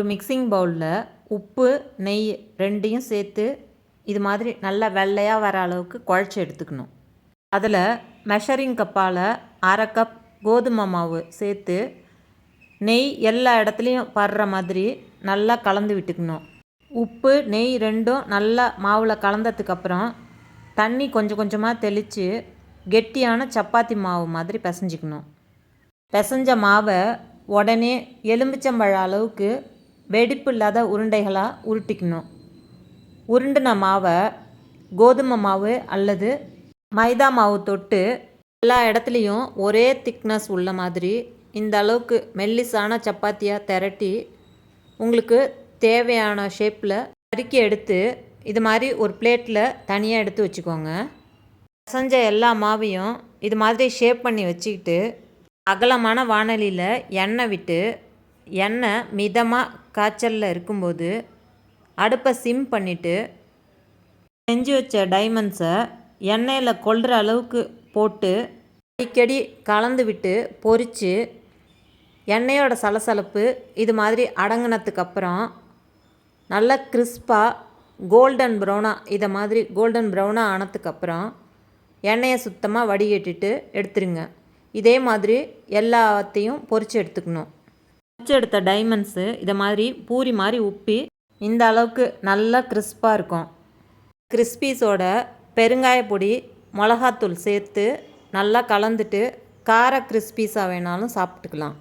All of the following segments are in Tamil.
ஒரு மிக்சிங் பவுலில் உப்பு நெய் ரெண்டையும் சேர்த்து இது மாதிரி நல்லா வெள்ளையாக வர அளவுக்கு குழச்சி எடுத்துக்கணும். அதில் மெஷரிங் கப்பால் அரை கப் கோதுமை மாவு சேர்த்து நெய் எல்லா இடத்துலையும் படுற மாதிரி நல்லா கலந்து விட்டுக்கணும். உப்பு நெய் ரெண்டும் நல்லா மாவில் கலந்ததுக்கப்புறம் தண்ணி கொஞ்சம் கொஞ்சமாக தெளித்து கெட்டியான சப்பாத்தி மாவு மாதிரி பிசைஞ்சிக்கணும். பிசைஞ்ச மாவை உடனே எலும்பிச்சம்பழ அளவுக்கு வெடிப்பு இல்லாத உருண்டைகளாக உருட்டிக்கணும். உருண்டின மாவை கோதுமை மாவு அல்லது மைதா மாவு தொட்டு எல்லா இடத்துலையும் ஒரே திக்னஸ் உள்ள மாதிரி இந்த அளவுக்கு மெல்லிசான சப்பாத்தியாக திரட்டி உங்களுக்கு தேவையான ஷேப்பில் நறுக்கி எடுத்து இது மாதிரி ஒரு பிளேட்டில் தனியாக எடுத்து வச்சுக்கோங்க. பசஞ்ச எல்லா மாவையும் இது மாதிரி ஷேப் பண்ணி வச்சுக்கிட்டு அகலமான வானொலியில் எண்ணெய் விட்டு எண்ணெய் மிதமாக காய்ச்சலில் இருக்கும்போது அடுப்பை சிம் பண்ணிவிட்டு செஞ்சு வச்ச டைமண்ட்ஸை எண்ணெயில் கொள்கிற அளவுக்கு போட்டு அடிக்கடி கலந்து விட்டு பொறித்து எண்ணெயோட சலசலப்பு இது மாதிரி அடங்கினதுக்கப்புறம் நல்லா கிறிஸ்பாக கோல்டன் ப்ரௌனாக இதை மாதிரி கோல்டன் ப்ரௌனாக ஆனதுக்கப்புறம் எண்ணெயை சுத்தமாக வடிகட்டிட்டு எடுத்துருங்க. இதே மாதிரி எல்லாத்தையும் பொறிச்சு எடுத்துக்கணும். பொரிச்சு எடுத்த டைமண்ட்ஸு இதை மாதிரி பூரி மாதிரி உப்பி இந்த அளவுக்கு நல்லா கிறிஸ்பாக இருக்கும். கிறிஸ்பீஸோட பெருங்காய பொடி மிளகாத்தூள் சேர்த்து நல்லா கலந்துட்டு கார கிறிஸ்பீஸாக வேணாலும் சாப்பிட்டுக்கலாம்.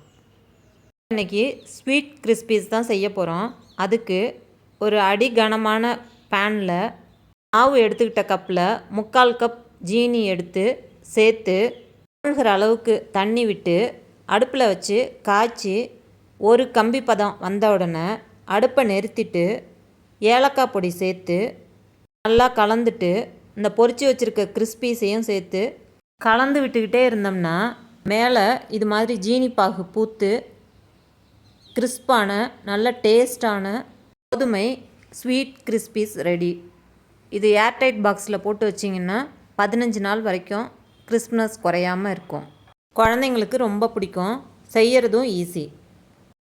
இன்றைக்கி ஸ்வீட் கிறிஸ்பீஸ் தான் செய்ய போகிறோம் அதுக்கு ஒரு அடி கனமான பேனில் மாவு எடுத்துக்கிட்ட கப்பில் முக்கால் கப் ஜீனி எடுத்து சேர்த்து மூழ்கிற அளவுக்கு தண்ணி விட்டு அடுப்பில் வச்சு காய்ச்சி ஒரு கம்பி பதம் வந்த உடனே அடுப்பை நிறுத்திட்டு ஏலக்காய் பொடி சேர்த்து நல்லா கலந்துட்டு இந்த பொறிச்சு வச்சுருக்க கிறிஸ்பீஸையும் சேர்த்து கலந்து விட்டுக்கிட்டே இருந்தோம்னா மேலே இது மாதிரி ஜீனி பாகு பூத்து கிறிஸ்பான நல்ல டேஸ்டான கோதுமை ஸ்வீட் கிறிஸ்பீஸ் ரெடி. இது ஏர்டைட் பாக்ஸில் போட்டு வச்சிங்கன்னா பதினஞ்சு நாள் வரைக்கும் கிறிஸ்ப்னஸ் குறையாமல் இருக்கும். குழந்தைங்களுக்கு ரொம்ப பிடிக்கும். செய்கிறதும் ஈஸி.